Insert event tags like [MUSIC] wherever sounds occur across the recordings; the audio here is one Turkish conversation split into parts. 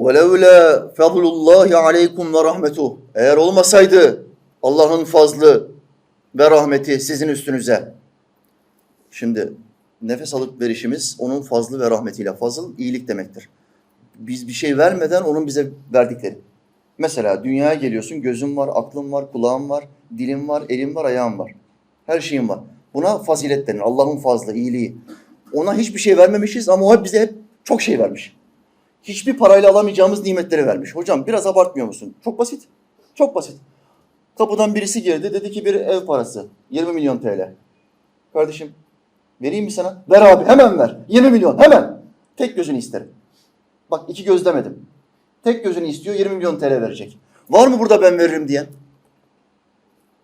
وَلَوْلَا فَضْلُ اللّٰهِ عَلَيْكُمْ وَرَحْمَتُهُ Eğer olmasaydı Allah'ın fazlı ve rahmeti sizin üstünüze. Şimdi nefes alıp verişimiz onun fazlı ve rahmetiyle. Fazıl iyilik demektir. Biz bir şey vermeden onun bize verdikleri. Mesela dünyaya geliyorsun, gözün var, aklın var, kulağın var, dilin var, elin var, ayağın var. Her şeyin var. Buna fazilet denir. Allah'ın fazlı, iyiliği. Ona hiçbir şey vermemişiz ama o hep bize hep çok şey vermiş. Hiçbir parayla alamayacağımız nimetleri vermiş. Hocam biraz abartmıyor musun? Çok basit. Çok basit. Kapıdan birisi girdi. Dedi ki bir ev parası. 20 milyon TL. Kardeşim vereyim mi sana? Ver abi hemen ver. 20 milyon hemen. Tek gözünü isterim. Bak iki göz demedim. Tek gözünü istiyor 20 milyon TL verecek. Var mı burada ben veririm diyen?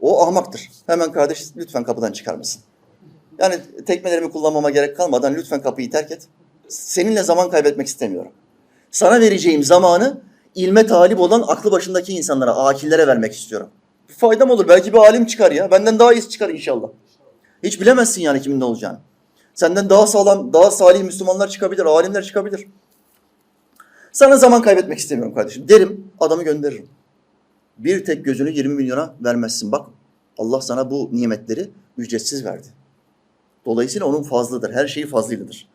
O ahmaktır. Hemen kardeş lütfen kapıdan çıkar mısın? Yani tekmelerimi kullanmama gerek kalmadan lütfen kapıyı terk et. Seninle zaman kaybetmek istemiyorum. Sana vereceğim zamanı ilme talip olan aklı başındaki insanlara, akillere vermek istiyorum. Bir faydam olur. Belki bir alim çıkar ya. Benden daha iyisi çıkar inşallah. Hiç bilemezsin yani kimin ne olacağını. Senden daha sağlam, daha salih Müslümanlar çıkabilir, alimler çıkabilir. Sana zaman kaybetmek istemiyorum kardeşim. Derim, adamı gönderirim. Bir tek gözünü 20 milyona vermezsin. Bak Allah sana bu nimetleri ücretsiz verdi. Dolayısıyla onun fazlıdır. Her şeyi fazlıyladır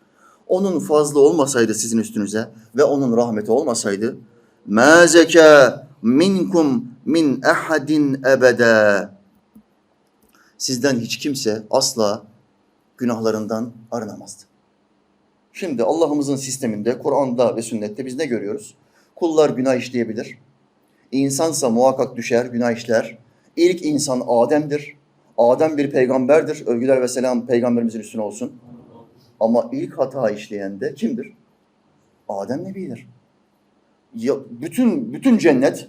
onun fazla olmasaydı sizin üstünüze ve onun rahmeti olmasaydı ma zeka minkum min ahadin ebede sizden hiç kimse asla günahlarından arınamazdı. Şimdi Allah'ımızın sisteminde, Kur'an'da ve sünnette biz ne görüyoruz? Kullar günah işleyebilir. İnsansa muhakkak düşer, günah işler. İlk insan Adem'dir. Adem bir peygamberdir. Övgüler ve selam peygamberimizin üstüne olsun. Ama ilk hata işleyen de kimdir? Adem Nebi'dir. Ya, bütün bütün cennet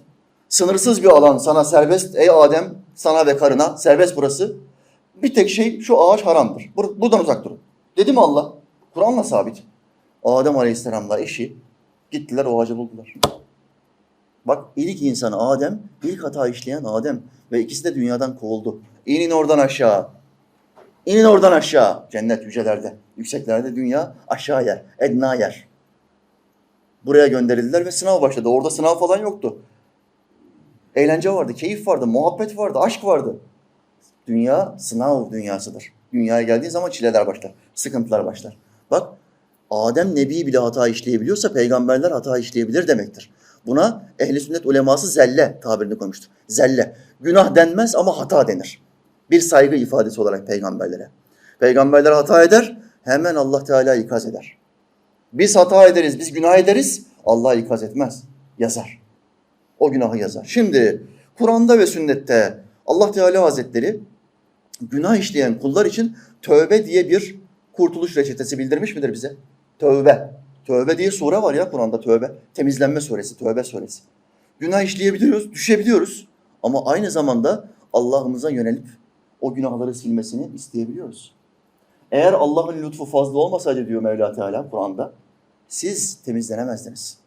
sınırsız bir alan sana serbest ey Adem sana ve karına serbest burası. Bir tek şey şu ağaç haramdır. Bur- buradan uzak durun. Dedi mi Allah? Kur'an'la sabit. Adem Aleyhisselam'la eşi gittiler o ağacı buldular. Bak ilk insan Adem, ilk hata işleyen Adem ve ikisi de dünyadan kovuldu. İnin oradan aşağı. İnin oradan aşağı. Cennet yücelerde, yükseklerde dünya aşağı yer, edna yer. Buraya gönderildiler ve sınav başladı. Orada sınav falan yoktu. Eğlence vardı, keyif vardı, muhabbet vardı, aşk vardı. Dünya sınav dünyasıdır. Dünyaya geldiği zaman çileler başlar, sıkıntılar başlar. Bak Adem Nebi bile hata işleyebiliyorsa peygamberler hata işleyebilir demektir. Buna ehli sünnet uleması zelle tabirini koymuştur. Zelle. Günah denmez ama hata denir. Bir saygı ifadesi olarak peygamberlere. Peygamberler hata eder, hemen Allah Teala ikaz eder. Biz hata ederiz, biz günah ederiz, Allah ikaz etmez, yazar. O günahı yazar. Şimdi Kur'an'da ve sünnette Allah Teala Hazretleri günah işleyen kullar için tövbe diye bir kurtuluş reçetesi bildirmiş midir bize? Tövbe. Tövbe diye sure var ya Kur'an'da tövbe. Temizlenme suresi, tövbe suresi. Günah işleyebiliyoruz, düşebiliyoruz. Ama aynı zamanda Allah'ımıza yönelip o günahları silmesini isteyebiliyoruz. Eğer Allah'ın lütfu fazla olmasaydı diyor Mevla Teala Kur'an'da, siz temizlenemezdiniz.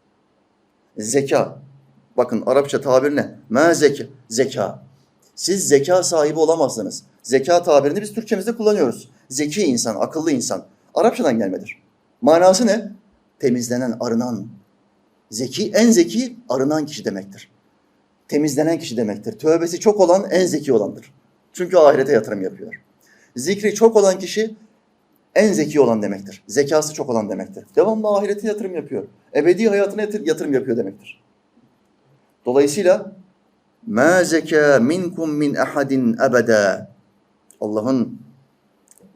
Zeka. Bakın Arapça tabir ne? Ma zeka. Zeka. Siz zeka sahibi olamazsınız. Zeka tabirini biz Türkçemizde kullanıyoruz. Zeki insan, akıllı insan. Arapçadan gelmedir. Manası ne? Temizlenen, arınan. Zeki, en zeki arınan kişi demektir. Temizlenen kişi demektir. Tövbesi çok olan en zeki olandır. Çünkü ahirete yatırım yapıyor. Zikri çok olan kişi en zeki olan demektir. Zekası çok olan demektir. Devamlı ahirete yatırım yapıyor. Ebedi hayatına yatır- yatırım yapıyor demektir. Dolayısıyla مَا زَكَى minkum min ahadin ebede Allah'ın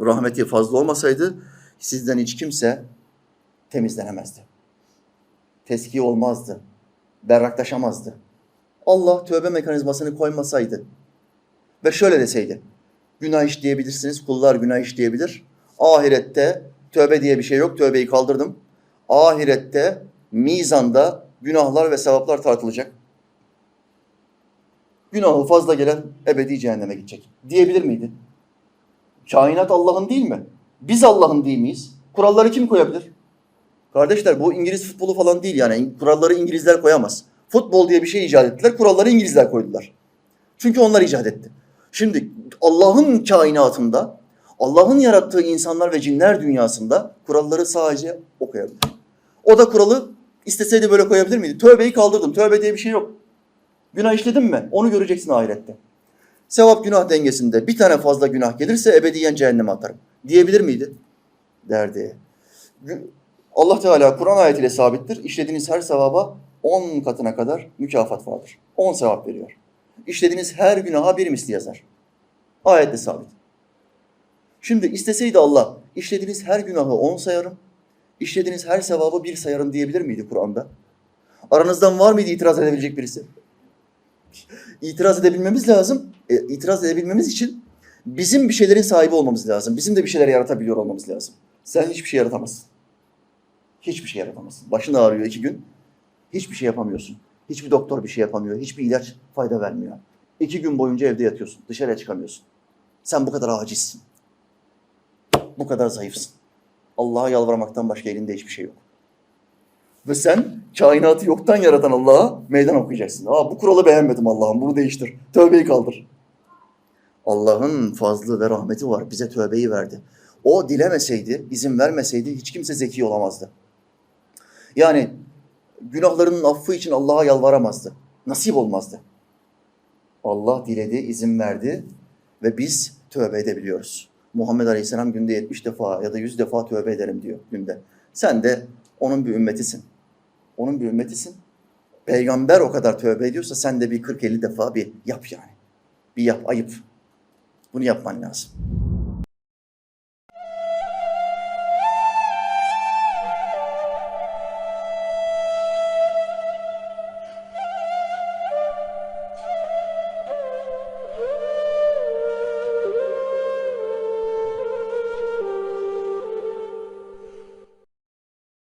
rahmeti fazla olmasaydı sizden hiç kimse temizlenemezdi. Teskiye olmazdı. Berraklaşamazdı. Allah tövbe mekanizmasını koymasaydı ve şöyle deseydi. Günah işleyebilirsiniz, kullar günah işleyebilir. Ahirette tövbe diye bir şey yok, tövbeyi kaldırdım. Ahirette mizanda günahlar ve sevaplar tartılacak. Günahı fazla gelen ebedi cehenneme gidecek. Diyebilir miydi? Kainat Allah'ın değil mi? Biz Allah'ın değil miyiz? Kuralları kim koyabilir? Kardeşler bu İngiliz futbolu falan değil yani. Kuralları İngilizler koyamaz. Futbol diye bir şey icat ettiler. Kuralları İngilizler koydular. Çünkü onlar icat etti. Şimdi Allah'ın kainatında, Allah'ın yarattığı insanlar ve cinler dünyasında kuralları sadece o koyabilir. O da kuralı İsteseydi böyle koyabilir miydi? Tövbeyi kaldırdım. Tövbe diye bir şey yok. Günah işledin mi? Onu göreceksin ahirette. Sevap günah dengesinde bir tane fazla günah gelirse ebediyen cehenneme atarım. Diyebilir miydi? Derdi. Allah Teala Kur'an ayetiyle sabittir. İşlediğiniz her sevaba 10 katına kadar mükafat vardır. 10 sevap veriyor. İşlediğiniz her günaha bir misli yazar. Ayetle sabit. Şimdi isteseydi Allah işlediğiniz her günahı 10 sayarım, işlediğiniz her sevabı bir sayarım diyebilir miydi Kur'an'da? Aranızdan var mıydı itiraz edebilecek birisi? [LAUGHS] İtiraz edebilmemiz lazım. E, itiraz edebilmemiz için bizim bir şeylerin sahibi olmamız lazım. Bizim de bir şeyler yaratabiliyor olmamız lazım. Sen hiçbir şey yaratamazsın. Hiçbir şey yaratamazsın. Başın ağrıyor iki gün. Hiçbir şey yapamıyorsun. Hiçbir doktor bir şey yapamıyor. Hiçbir ilaç fayda vermiyor. İki gün boyunca evde yatıyorsun. Dışarıya çıkamıyorsun. Sen bu kadar acizsin. Bu kadar zayıfsın. Allah'a yalvarmaktan başka elinde hiçbir şey yok. Ve sen kainatı yoktan yaratan Allah'a meydan okuyacaksın. Aa bu kuralı beğenmedim Allah'ım bunu değiştir. Tövbeyi kaldır. Allah'ın fazlı ve rahmeti var. Bize tövbeyi verdi. O dilemeseydi, izin vermeseydi hiç kimse zeki olamazdı. Yani günahlarının affı için Allah'a yalvaramazdı. Nasip olmazdı. Allah diledi, izin verdi ve biz tövbe edebiliyoruz. Muhammed Aleyhisselam günde 70 defa ya da 100 defa tövbe ederim diyor günde. Sen de onun bir ümmetisin. Onun bir ümmetisin. Peygamber o kadar tövbe ediyorsa sen de bir 40-50 defa bir yap yani. Bir yap, ayıp. Bunu yapman lazım.